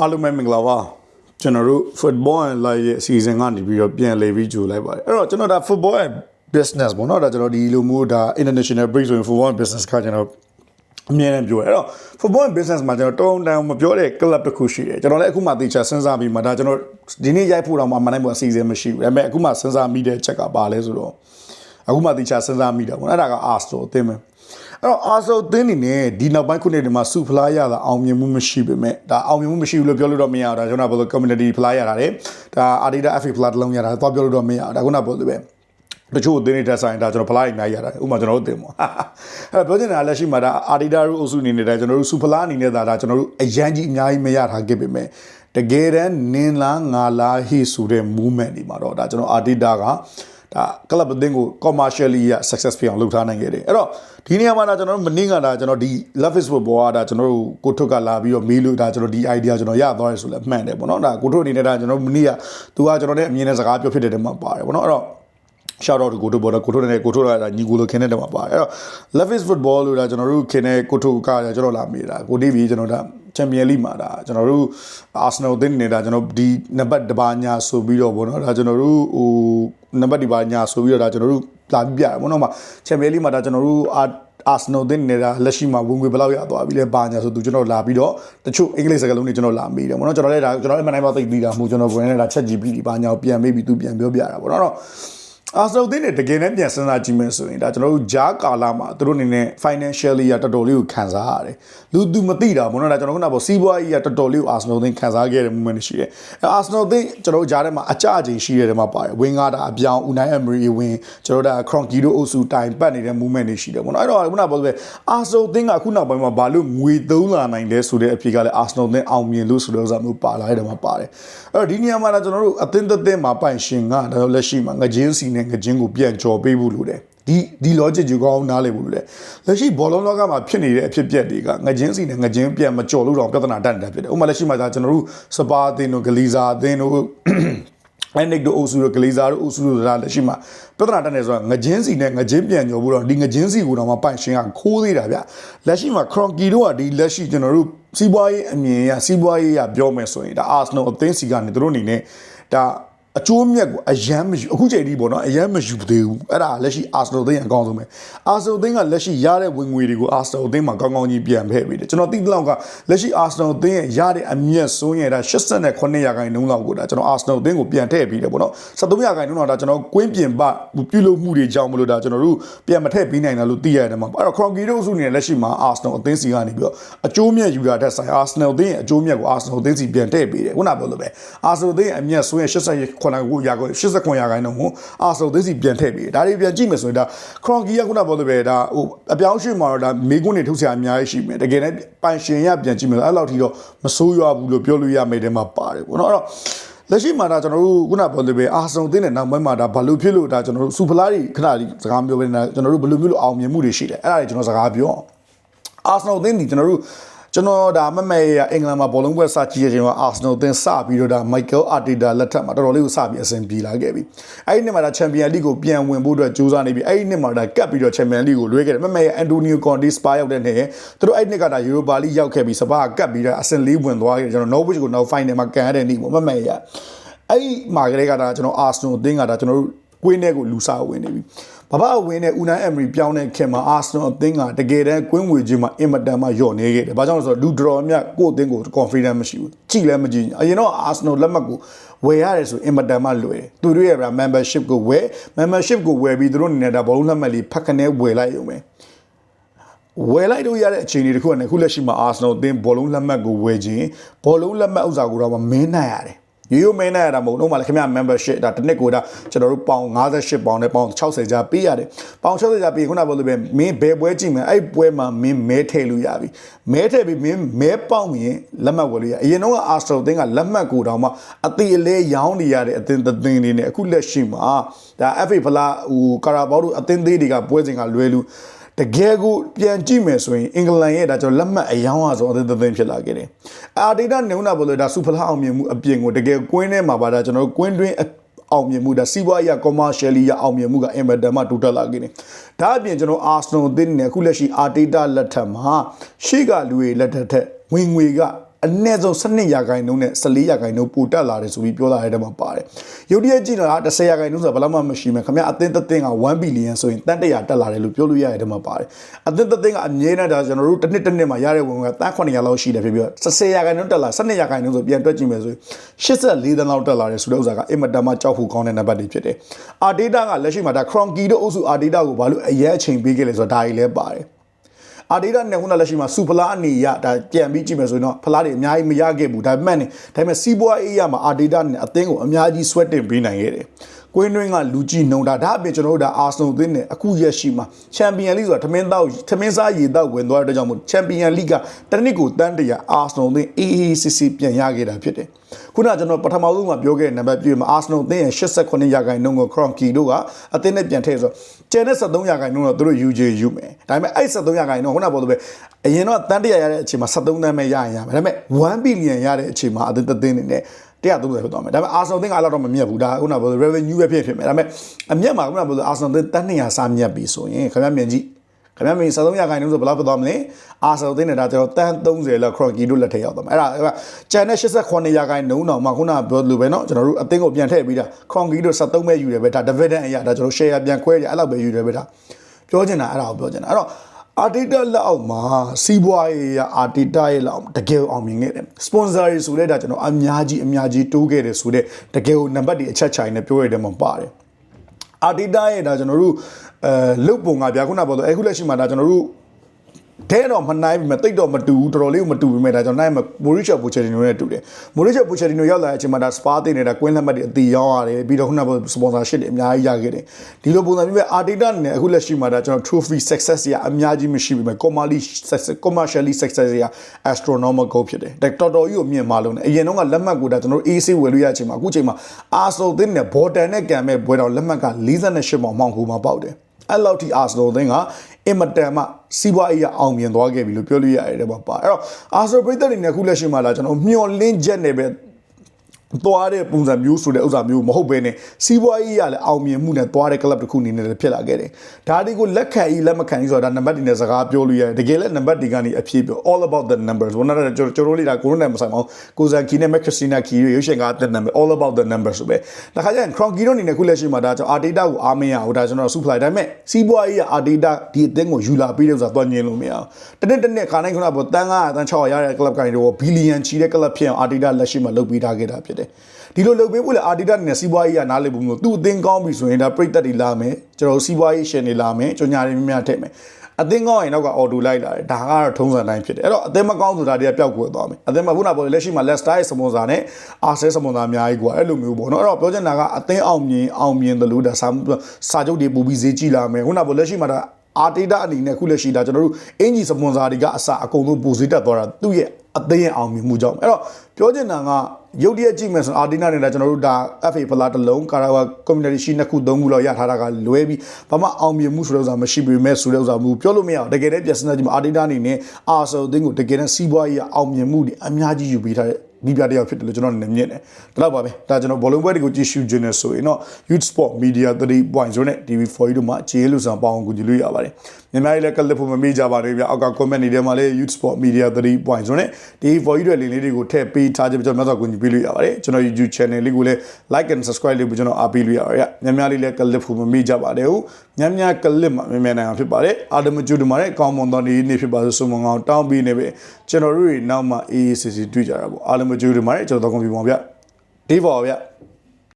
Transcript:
အားလုံးပဲမင်္ဂလာပါကျွန်တော်တို့ football and live ရဲ့အစီအစဉ်ကနေပြီးတော့ပြန်လည်ပြီးကြိုလိုက်ပါတယ်အဲ့တော့ကျွန်တော်ဒါ football and business ပေါ့နော်ဒါကျွန်တော်ဒီလိုမျိုးဒါ international break ဆိုရင် football and business ကကျွန်တော်အမြဲတမ်းပြောတယ်အဲ့တော့ football and business မှာကျွန်တော်တုံးတန်းမပြောတဲ့ club တစ်ခုရှိတယ်ကျွန်တော်လည်းအခုမှသေချာစဉ်းစားပြီးမှဒါကျွန်တော်ဒီနေ့ရိုက်ဖို့တော့မှမနိုင်ဘူးအစီအစဉ်မရှိဘူးဒါပေမဲ့အခုမှစဉ်းစားမိတဲ့ချက်ကပါလဲဆိုတော့အခုမှသေချာစဉ်းစားမိတာပေါ့နော်အဲ့ဒါက Arsenal အသင်းပဲ အဲ့တော့ Arsenal အသင်းနေနဲ့ဒီနောက်ပိုင်းခုနှစ်တွေမှာ super fly ရတာအောင်မြင်မှုမရှိပေမဲ့ဒါအောင်မြင်မှုမရှိဘူးလို့ပြောလို့တော့မရဘူးဒါကျွန်တော်ကဘယ်လို community fly ရတာလေဒါ Adidas FA fly တစ်လုံးရတာသွားပြောလို့တော့မရဘူးဒါခုနကပြောလို့ပဲတချို့အသင်းတွေတက်ဆိုင်ဒါကျွန်တော်ဖလားအများကြီးရတာဥပမာကျွန်တော်တို့အသင်းပေါ့အဲ့တော့ပြောချင်တာလက်ရှိမှာဒါအာဒီဒါရုအုပ်စုအနေနဲ့ဒါကျွန်တော်တို့စူဖလားအနေနဲ့ဒါဒါကျွန်တော်တို့အရန်ကြီးအများကြီးမရထားခဲ့ပေမဲ့တကယ်တမ်းနင်းလားငါလားဟေ့ဆိုတဲ့ movement တွေမှာတော့ဒါကျွန်တော်အာဒီဒါက ဒါကလပ်အသင်းကို commercially ရ success ဖြစ်အောင်လုပ်ထားနိုင်ခဲ့တယ်အဲ့တော့ဒီနေရာမှာဒါကျွန်တော်တို့မနင်းကဒါကျွန်တော်ဒီ love is football ကဒါကျွန်တော်တို့ကိုထုတ်ကလာပြီးတော့မေးလို့ဒါကျွန်တော်ဒီ idea ကျွန်တော်ရသွားရဆိုလဲမှန်တယ်ပေါ့နော်ဒါကိုထုတ်အနေနဲ့ဒါကျွန်တော်မနည်းကသူကကျွန်တော်နဲ့အမြင်နဲ့စကားပြောဖြစ်တဲ့တဲမှာပါတယ်ပေါ့နော်အဲ့တော့ shout out to ကိုတို့ဘောတော့ကိုတို့နဲ့ကိုတို့ကညီကိုလိုခင်းတဲ့တမှာပါတယ်အဲ့တော့ love is football လို့ဒါကျွန်တော်တို့ခင်းတဲ့ကိုတို့ကကျွန်တော်လာမိတာကိုတီးပြီးကျွန်တော်ဒါ champion league မှာဒါကျွန်တော်တို့ arsenal အသင်းနေတာကျွန်တော်ဒီနံပါတ်တပါညာဆိုပြီးတော့ဗောနော်ဒါကျွန်တော်တို့ဟိုနံပါတ်ဒီပါညာဆိုပြီးတော့ဒါကျွန်တော်တို့လာပြပြတယ်ဗောနော်မှာ champion league မှာဒါကျွန်တော်တို့အာဆနိုတင်နေတာလက်ရှိမှာဝင်ငွေဘယ်လောက်ရသွားပြီလဲဘာညာဆိုသူကျွန်တော်လာပြီးတော့တချို့အင်္ဂလိပ်စကားလုံးတွေကျွန်တော်လာမိတယ်ဗောနော်ကျွန်တော်လည်းဒါကျွန်တော်လည်းမနိုင်ပါသိပြီးတာမဟုတ်ကျွန်တော်ကိုယ်နဲ့ဒါချက်ကြည့်ပြီးဒီဘာညာကိုပြန်မေးပြီးသူပြန်ပြောပြတာဗောနော်အာ ဆနယ်သင်းနဲ့တကယ်နဲ့ပြန်စဉ်းစားကြည့်မယ်ဆိုရင်ဒါကျွန်တော်တို့ဂျားကာလာမှာသူတို့အနေနဲ့ financially ရတော်တော်လေးကိုခံစားရတယ်လူသူမသိတာဘောနော်ဒါကျွန်တော်ခုနကပြောစီးပွားရေးရတော်တော်လေးကိုအာဆနယ်သင်းခံစားခဲ့တဲ့ moment ရှိတယ်အဲအာဆနယ်သင်းကျွန်တော်တို့ဂျားထဲမှာအကြအချိန်ရှိတဲ့ထဲမှာပါတယ်ဝင်းကားတာအပြောင်း Unai Emery ဝင်ကျွန်တော်တို့ဒါ Cronky တို့အုပ်စုတိုင်ပတ်နေတဲ့ moment တွေရှိတယ်ဘောနော်အဲ့တော့ခုနကပြောလို့အာဆနယ်သင်းကခုနောက်ပိုင်းမှာဘာလို့ငွေသုံးလာနိုင်လဲဆိုတဲ့အဖြစ်ကလည်းအာဆနယ်သင်းအောင်မြင်လို့ဆိုတဲ့ဥစ္စာမျိုးပါလာတဲ့ထဲမှာပါတယ်အဲ့တော့ဒီနေရာမှာကျွန်တော်တို့အသင်းသက်သင်းမှာပိုင်ရှင်ကဒါလက်ရှိမှာငကြင်းစီနဲ့ငကြင်းကိုပြန်ကြော်ပေးဖို့လိုတယ်ဒီဒီ logic ကိုကောင်းနားလည်ဖို့လိုတယ်လက်ရှိဘောလုံးလောကမှာဖြစ်နေတဲ့အဖြစ်အပျက်တွေကငကြင်းစီနဲ့ငကြင်းပြန်မကြော်လို့တော့ပြဿနာတက်နေတာဖြစ်တယ်ဥပမာလက်ရှိမှာဒါကျွန်တော်တို့စပါအသင်းတို့ဂလီဇာအသင်းတို့အဲ့နိတ်တို့အုပ်စုတို့ဂလီဇာတို့အုပ်စုတို့ဒါလက်ရှိမှာပြဿနာတက်နေဆိုတော့ငကြင်းစီနဲ့ငကြင်းပြန်ကြော်ဖို့တော့ဒီငကြင်းစီကိုတော့မှပိုင်ရှင်ကခိုးသေးတာဗျလက်ရှိမှာခရွန်ကီတို့ကဒီလက်ရှိကျွန်တော်တို့စီးပွားရေးအမြင်ရစီးပွားရေးရပြောမယ်ဆိုရင်ဒါအာဆနယ်အသင်းစီကနေတို့အနေနဲ့ဒါ အကျိုးမြတ်ကိုအယမ်းမယူအခုချိန်ထိပေါ့နော်အယမ်းမယူသေးဘူးအဲ့ဒါလက်ရှိအာဆနယ်သင်းအကောင်းဆုံးပဲအာဆနယ်သင်းကလက်ရှိရတဲ့ဝင်ငွေတွေကိုအာဆနယ်သင်းမှာကောင်းကောင်းကြီးပြန်ဖဲ့ပေးတယ်ကျွန်တော်သိတဲ့လောက်ကလက်ရှိအာဆနယ်သင်းရဲ့ရတဲ့အမြတ်ဆုံးရတာ89ရာခိုင်နှုန်းလောက်ကိုဒါကျွန်တော်အာဆနယ်သင်းကိုပြန်ထည့်ပေးတယ်ပေါ့နော်73ရာခိုင်နှုန်းတော့ဒါကျွန်တော်ကွင်းပြင်ပပြုလုပ်မှုတွေကြောင့်မလို့ဒါကျွန်တော်တို့ပြန်မထည့်ပေးနိုင်တာလို့သိရတယ်မှာအဲ့တော့ခရောင်ကီတို့စုနေလက်ရှိမှာအာဆနယ်အသင်းစီကနေပြီးတော့အကျိုးမြတ်ယူတာတက်ဆိုင်အာဆနယ်အသင်းရဲ့အကျိုးမြတ်ကိုအာဆနယ်အသင်းစီပြန်ထည့်ပေးတယ်ခုနပြောလို့ပဲအာဆနယ်အသင်းအမြတ်ဆုံးရ89ကိုရာခိုင်89ရာခိုင်နှုန်းကိုအာဆနယ်အသင်းစီပြန်ထည့်ပေးတယ်ဒါတွေပြန်ကြည့်မယ်ဆိုရင်ဒါခရောင်ကီကခုနပြောလို့ပဲဒါဟိုအပြောင်းရွှေ့မှာတော့ဒါမေကွန်းတွေထုတ်ဆရာအများကြီးရှိမယ်တကယ်လည်းပိုင်ရှင်ရပြန်ကြည့်မယ်အဲ့လောက်ထိတော့မဆိုးရွားဘူးလို့ပြောလို့ရမယ်တဲ့မှာပါတယ်ပေါ့နော်အဲ့တော့လက်ရှိမှာဒါကျွန်တော်တို့ခုနပြောလို့ပဲအာဆုံသိတဲ့နောက်ပိုင်းမှာဒါဘလို့ဖြစ်လို့ဒါကျွန်တော်တို့စူဖလားတွေခဏလေးစကားပြောပေးနေတာကျွန်တော်တို့ဘလို့မျိုးလို့အောင်မြင်မှုတွေရှိတယ်အဲ့ဒါတွေကျွန်တော်စကားပြောအောင်အာဆနယ်အသင်းဒီကျွန်တော်တို့ ကျွန်တော်ဒါမမဲရအင်္ဂလန်မှာဘောလုံးပွဲစကြည့်ရချိန်မှာအာဆနယ်အသင်းစပြီးတော့ဒါမိုက်ကယ်အာတီတာလက်ထက်မှာတော်တော်လေးကိုစပြီးအဆင်ပြေလာခဲ့ပြီအဲ့ဒီနှစ်မှာဒါချန်ပီယံလိကိုပြန်ဝင်ဖို့အတွက်ကြိုးစားနေပြီအဲ့ဒီနှစ်မှာဒါကပ်ပြီးတော့ချန်ပီယံလိကိုလွှဲခဲ့တယ်မမဲရအန်တိုနီယိုကွန်တီစပါရောက်တဲ့နှစ်သူတို့အဲ့ဒီနှစ်ကဒါယူရိုပါလိရောက်ခဲ့ပြီးစပါကပ်ပြီးတော့အဆင်လေးဝင်သွားခဲ့ကျွန်တော် Norwich ကိုနောက် final မှာကန်ရတဲ့နေ့ပေါ့မမဲရအဲ့ဒီမှာကလေးကဒါကျွန်တော်အာဆနယ်အသင်းကဒါကျွန်တော်တို့ကွင်းထဲကိုလူစားဝင်နေပြီ ဘဘအဝင်းနဲ့ဦးနိုင်အမရီပြောင်းတဲ့ခင်မှာအာဆနယ်အသင်းကတကယ်တမ်းကွင်းဝေချင်းမှာအင်မတန်မှညော့နေခဲ့တယ်။ဘာကြောင့်လဲဆိုတော့လူဒရော်မြတ်ကိုယ့်အသင်းကို confidence မရှိဘူး။ကြည်လည်းမကြည်။အရင်တော့အာဆနယ်လက်မှတ်ကိုဝယ်ရတယ်ဆိုအင်မတန်မှလွယ်တယ်။သူတို့ရဲ့ဗျာ membership ကိုဝယ် membership ကိုဝယ်ပြီးသူတို့အနေနဲ့ဒါဘောလုံးလက်မှတ်လေးဖက်ခနဲဝယ်လိုက်ရုံပဲ။ဝယ်လိုက်လို့ရတဲ့အခြေအနေတခုကလည်းခုလက်ရှိမှာအာဆနယ်အသင်းဘောလုံးလက်မှတ်ကိုဝယ်ခြင်းဘောလုံးလက်မှတ်ဥစ္စာကိုတော့မင်းနိုင်ရတယ်။ ရိုးရိုးမင်းနဲ့ရတာမဟုတ်တော့မှလည်းခင်ဗျ membership ဒါတစ်နှစ်ကိုဒါကျွန်တော်တို့ပေါင်58ပေါင်နဲ့ပေါင်60ကြာပေးရတယ်ပေါင်60ကြာပေးခုနပြောလို့ပဲမင်းဘယ်ပွဲကြည့်မယ်အဲ့ပွဲမှာမင်းမဲထည့်လို့ရပြီမဲထည့်ပြီးမင်းမဲပေါက်ရင်လက်မှတ်ဝယ်လို့ရအရင်တော့အာစတိုတင်းကလက်မှတ်ကိုတောင်မှအသေးအလဲရောင်းနေရတဲ့အသင်းသင်းတွေနဲ့အခုလက်ရှိမှာဒါ FA ဖလားဟိုကာရာဘောတို့အသင်းသေးတွေကပွဲစဉ်ကလွဲလို့ တကယ်ကိုပြန်ကြည့်မယ်ဆိုရင်အင်္ဂလန်ရဲ့ဒါကျွန်တော်လက်မှတ်အယောင်းအဆုံးအသင်းသင်းဖြစ်လာခဲ့တယ်။အာဒေတာနေုံနာဘလို့ဒါစူဖလာအောင်မြင်မှုအပြင်ကိုတကယ်ကွင်းထဲမှာပါဒါကျွန်တော်ကွင်းတွင်းအောင်မြင်မှုဒါစီးပွားရေး commercially ရအောင်မြင်မှုကအင်မတန်မှတိုးတက်လာခဲ့တယ်။ဒါအပြင်ကျွန်တော် Arsenal အသင်းနဲ့အခုလက်ရှိအာဒေတာလက်ထက်မှာရှေ့ကလူတွေလက်ထက်ထက်ဝင်ငွေက အနည်းဆုံး12ရာခိုင်နှုန်းနဲ့14ရာခိုင်နှုန်းပိုတက်လာတယ်ဆိုပြီးပြောလာတဲ့တဲမှာပါတယ်ရုပ်တရက်ကြည့်တော့10ရာခိုင်နှုန်းဆိုတာဘယ်လောက်မှမရှိမယ်ခင်ဗျအသင်းတစ်သင်းက1ဘီလီယံဆိုရင်တန်တရာတက်လာတယ်လို့ပြောလို့ရတဲ့တဲမှာပါတယ်အသင်းတစ်သင်းကအမြဲတမ်းဒါကျွန်တော်တို့တစ်နှစ်တစ်နှစ်မှာရတဲ့ဝင်ငွေကတန်900လောက်ရှိတယ်ဖြစ်ပြီးတော့10ရာခိုင်နှုန်းတက်လာ12ရာခိုင်နှုန်းဆိုပြန်တွက်ကြည့်မယ်ဆိုရင်84သန်းလောက်တက်လာတယ်ဆိုတဲ့ဥစ္စာကအင်မတန်မှကြောက်ဖို့ကောင်းတဲ့နံပါတ်တွေဖြစ်တယ်အာဒေတာကလက်ရှိမှာဒါ Cronky တို့အုပ်စုအာဒေတာကိုဘာလို့အရေးအချိန်ပေးခဲ့လဲဆိုတာဒါကြီးလဲပါတယ် အာဒီဒါနဲ့ခုနလက်ရှိမှာစူဖလားအနေရဒါပြန်ပြီးကြည့်မယ်ဆိုရင်တော့ဖလားတွေအများကြီးမရခဲ့ဘူးဒါပေမဲ့ねဒါပေမဲ့စီးပွားရေးရမှာအာဒီဒါနဲ့အသင်းကိုအများကြီးဆွဲတင်ပေးနိုင်ခဲ့တယ် ကွင်းတွင်းကလူကြီးနှုံတာဒါအပြင်ကျွန်တော်တို့ဒါအာဆနယ်အသင်းနဲ့အခုရက်ရှိမှာချန်ပီယံလိဆိုတာထမင်းတောက်ထမင်းစားရေတောက်ဝင်သွားတဲ့အတွက်ကြောင့်မို့ချန်ပီယံလိကတနစ်ကိုတန်းတရာအာဆနယ်အသင်း AACC ပြန်ရခဲ့တာဖြစ်တယ်ခုနကကျွန်တော်ပထမဆုံးကပြောခဲ့တဲ့နံပါတ်ပြမှာအာဆနယ်အသင်းရဲ့89ရာခိုင်နှုန်းကိုခရွန်ကီတို့ကအသင်းနဲ့ပြန်ထည့်ဆိုကျန်တဲ့73ရာခိုင်နှုန်းတော့သူတို့ UJ ယူမယ်ဒါပေမဲ့အဲ့73ရာခိုင်နှုန်းခုနကပြောလို့ပဲအရင်တော့တန်းတရာရတဲ့အချိန်မှာ73တန်းပဲရရင်ရမယ်ဒါပေမဲ့1ဘီလီယံရတဲ့အချိန်မှာအသင်းတစ်သင်းနေနဲ့ 130ဖြစ်သွားမယ်ဒါပေမဲ့အာဆနယ်အသင်းကအဲ့လောက်တော့မမြတ်ဘူးဒါခုနကပြောလို့ revenue ပဲဖြစ်ဖြစ်မယ်ဒါပေမဲ့အမြတ်မှာခုနကပြောလို့အာဆနယ်အသင်းတန်း200စာမြတ်ပြီဆိုရင်ခင်ဗျာမြင်ကြည့်ခင်ဗျာမင်း73ရာခိုင်နှုန်းဆိုဘယ်လောက်ဖြစ်သွားမလဲအာဆယ်သိနေတာကျွန်တော်တန်း30လောက်ခရော့ကီတို့လက်ထက်ရောက်သွားမှာအဲ့ဒါအဲ့ဒါကျန်တဲ့89ရာခိုင်နှုန်းတော့မှခုနကပြောလို့ပဲเนาะကျွန်တော်တို့အသင်းကိုပြန်ထည့်ပြီးတာခရော့ကီတို့73ပဲယူတယ်ပဲဒါ dividend အရာဒါကျွန်တော် share ပြန်ခွဲတယ်အဲ့လောက်ပဲယူတယ်ပဲဒါပြောချင်တာအဲ့ဒါကိုပြောချင်တာအဲ့တော့ အာတီတာလက်အောက်မှာစီးပွားရေးရအာတီတာရဲ့လက်အောက်တကယ်အောင်မြင်ခဲ့တယ်စပွန်ဆာတွေဆိုလဲဒါကျွန်တော်အများကြီးအများကြီးတိုးခဲ့တယ်ဆိုတော့တကယ်ကိုနံပါတ်တွေအချက်ချိုင်နဲ့ပြောရတဲ့မှာပါတယ်အာတီတာရဲ့ဒါကျွန်တော်တို့အဲလုတ်ပုံကဗျာခုနကပြောတော့အခုလက်ရှိမှာဒါကျွန်တော်တို့ တဲတော့မနိုင်ပြီမတိတ်တော့မတူဘူးတော်တော်လေးကိုမတူပြီမဲ့ဒါကြောင့်နိုင်မမိုရီချာပူချယ်တီနိုနဲ့တူတယ်မိုရီချာပူချယ်တီနိုရောက်လာတဲ့အချိန်မှာဒါစပါတင်နေတာကွင်းလက်မှတ်တွေအတီရောက်ရတယ်ပြီးတော့ခုနကစပွန်ဆာရှစ်တွေအများကြီးရခဲ့တယ်ဒီလိုပုံစံမျိုးပဲအာတီတာနဲ့အခုလက်ရှိမှာဒါကျွန်တော် trophy success ရအများကြီးမရှိပြီမဲ့ commercially commercially success ရ astronomical ဖြစ်တယ်ဒါတော်တော်ကြီးကိုမြင်မာလုံးတယ်အရင်တော့ကလက်မှတ်ကိုဒါကျွန်တော် AC ဝယ်လို့ရတဲ့အချိန်မှာအခုချိန်မှာအာဆိုသင်းနဲ့ဘော်တန်နဲ့ကံမဲ့ဘွဲတော်လက်မှတ်က48ပေါင်မှောင်ခုမှာပေါက်တယ် အဲ့လောက်ထိအာဆနယ်အသင်းကအင်မတန်မှစီးပွားရေးအောင်မြင်သွားခဲ့ပြီလို့ပြောလို့ရတယ်တဲ့ပါပါအဲ့တော့အာဆနယ်ပရိသတ်တွေနဲ့အခုလက်ရှိမှာလာကျွန်တော်မျော်လင့်ချက်နဲ့ပဲ သွားတဲ့ပုံစံမျိုးဆိုတဲ့ဥစ္စာမျိုးမဟုတ်ဘဲနဲ့စီးပွားရေးရလည်းအောင်မြင်မှုနဲ့သွားတဲ့ club တစ်ခုအနေနဲ့လည်းဖြစ်လာခဲ့တယ်။ဒါတွေကိုလက်ခံဤလက်မခံဤဆိုတာဒါနံပါတ်တွေနဲ့စကားပြောလို့ရတယ်။တကယ်လည်းနံပါတ်တွေကနေအဖြစ်ပြော all about the numbers ဝန်တော့ကျွန်တော်ကျွန်တော်လေးဒါကိုရိုနာမဆိုင်အောင်ကိုဇန်ကီနဲ့မက်ခရစတီနာကီရွေးရှင်ကတဲ့ number all about the numbers ဆိုပဲ။ဒါခါကျရင် crown key တို့အနေနဲ့ခုလက်ရှိမှာဒါကျွန်တော် our data ကိုအားမရဘူးဒါကျွန်တော် supply ဒါပေမဲ့စီးပွားရေးရ our data ဒီအသင်းကိုယူလာပြီးတဲ့ဥစ္စာသွားညင်လို့မရဘူး။တနေ့တနေ့ခါတိုင်းခုနကတန်း900တန်း600ရတဲ့ club ကနေတော့ဘီလီယံချီတဲ့ club ဖြစ်အောင် our data လက်ရှိမှာလုပ်ပေးထားခဲ့တာဖြစ်တယ်။ဒီလိုလုပ်ပေးဖို့လေအာဒီတာနဲ့စီးပွားရေးကနားလည်ဖို့မျိုးသူ့အသင်းကောင်းပြီဆိုရင်ဒါပြိသက်တွေလာမယ်ကျွန်တော်စီးပွားရေးရှင်တွေလာမယ်ကြညာတွေများများထည့်မယ်အသင်းကောင်းရင်တော့ကအော်ဒူလိုက်လာတယ်ဒါကတော့ထုံးစံတိုင်းဖြစ်တယ်အဲ့တော့အသင်းမကောင်းဆိုတာတွေကပျောက်ကွယ်သွားမယ်အသင်းမခုနပေါ်လက်ရှိမှာ Leicester ရဲ့စပွန်ဆာနဲ့ Arsenal စပွန်ဆာအများကြီးကွာအဲ့လိုမျိုးပေါ့နော်အဲ့တော့ပြောချင်တာကအသင်းအောင်မြင်အောင်မြင်တယ်လို့ဒါစာစာချုပ်တွေပူပြီးဈေးကြည့်လာမယ်ခုနပေါ်လက်ရှိမှာဒါအာတေတာအနေနဲ့ခုလက်ရှိဒါကျွန်တော်တို့အင်ဂျီစပွန်ဆာတွေကအစအကုန်လုံးပူဈေးတက်သွားတာသူ့ရဲ့အသင်းရဲ့အောင်မြင်မှုကြောင့်အဲ့တော့ပြောချင်တာကရုပ်တရက်ကြည့်မယ်ဆိုအာဒီနာနဲ့ကျွန်တော်တို့ဒါ FA ဖလားတစ်လုံးကာရာဝါ community ရှိနှစ်ခုသုံးခုလောက်ရထားတာကလွဲပြီးဘာမှအောင်မြင်မှုဆိုတဲ့ဥစ္စာမရှိပေမဲ့ဆိုတဲ့ဥစ္စာမျိုးပြောလို့မရအောင်တကယ်တည်းပြဿနာကြီးမှာအာဒီနာအနေနဲ့အာဆယ်အသင်းကိုတကယ်တမ်းစီးပွားရေးအောင်မြင်မှုတွေအများကြီးယူပေးထားတဲ့ ဒီပြတရားဖြစ်တယ်လို့ကျွန်တော်အနေနဲ့မြင်တယ်ဒါတော့ပါပဲဒါကျွန်တော်ဘောလုံးပွဲတွေကိုကြည့်ရှုခြင်းနဲ့ဆိုရင်တော့ Youth Sport Media 3.0နဲ့ TV4 တို့မှာခြေလို့ဆောင်ပေါအောင်ကူကြည့်လို့ရပါတယ်မြန်မာပြည်လည်းကလစ်ဖို့မမေ့ကြပါနဲ့ဗျအောက်က comment တွေထဲမှာလည်း Youth Sport Media 3.0နဲ့ TV4 တွေလင်းလေးတွေကိုထည့်ပေးထားခြင်းကျွန်တော်များစွာကူညီပေးလို့ရပါတယ်ကျွန်တော် YouTube channel လေးကိုလည်း like and subscribe လေးကိုကျွန်တော်အားပေးလို့ရပါတယ်မြန်မာလေးလည်းကလစ်ဖို့မမေ့ကြပါနဲ့ဟုတ်ညညကလစ်မှာမြန်မြန်နိုင်အောင်ဖြစ်ပါတယ်အာဒမကျူဒမာနဲ့ကောင်းမွန်သောနေ့နေ့ဖြစ်ပါစေဆုမွန်ကောင်းတောင်းပေးနေပဲကျွန်တော်တို့တွေနောက်မှ AACC တွေ့ကြတာပေါ့အာလမကျူဒမာနဲ့ကျွန်တော်တော့ကွန်ပျူတာဗျဒီပေါ်ဗျ